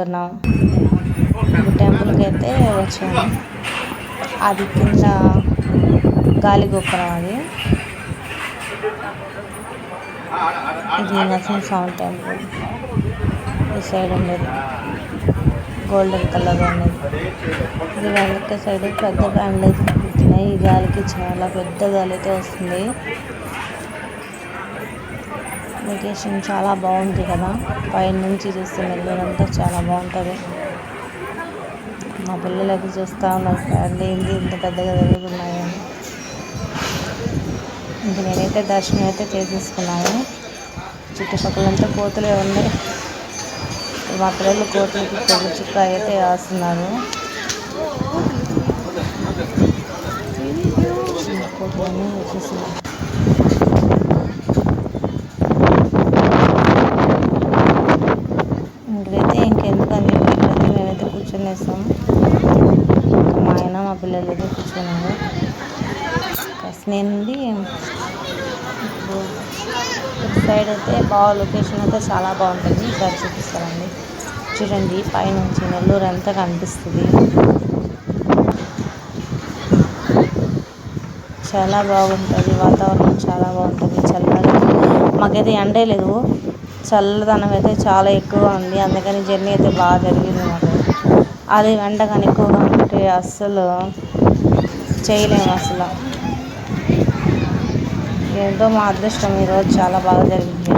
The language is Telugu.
వెళ్తున్నాం టెంపుల్కి అయితే వచ్చాము అది కింద గాలి గోపురం అది. ఇది నరసింహస్వామి టెంపుల్ ఈ సైడ్ ఉండేది. గోల్డెన్ కలర్ ఉన్నది ఇది వెనక సైడ్ పెద్ద బ్యాండ్లు అయితే ఈ గాలికి చాలా పెద్ద గాలి అయితే వస్తుంది. లొకేషన్ చాలా బాగుంది కదా. పైన నుంచి చూస్తే నెల్లూరంతా చాలా బాగుంటుంది. మా పిల్లలు అయితే చూస్తూ ఉన్నారు ఫ్యామిలీ ఏంది ఇంత పెద్దగా జరుగుతున్నాయని ఇంక నేనైతే దర్శనం అయితే చేసేసుకున్నాను. చుట్టుపక్కలంతా కోతులే ఉన్నాయి. మా పిల్లలు కోతులకి కొబ్బరి చుక్క అయితే వేస్తున్నారు. కోతులన్నీ వచ్చేసినాయి మేమైతే ఇంకా మా ఆయన మా పిల్లలు అయితే కూర్చున్నారు. కాస్త నేనుండి ఇప్పుడు ఇటు సైడ్ అయితే బాగా లొకేషన్ అయితే చాలా బాగుంటుంది. ఈసారి చూపిస్తారండి చూడండి పైనుంచి నెల్లూరు అంతా కనిపిస్తుంది. చాలా బాగుంటుంది. వాతావరణం చాలా బాగుంటుంది. చల్లగా మాకైతే ఎండే లేదు. చల్లదనం అయితే చాలా ఎక్కువగా ఉంది. అందుకని జర్నీ అయితే బాగా జరిగింది మాకు. అది ఎండ కానీ ఎక్కువగా ఉంటే అస్సలు చేయలేము అసలు. ఏంటో మా అదృష్టం ఈరోజు చాలా బాగా జరిగింది.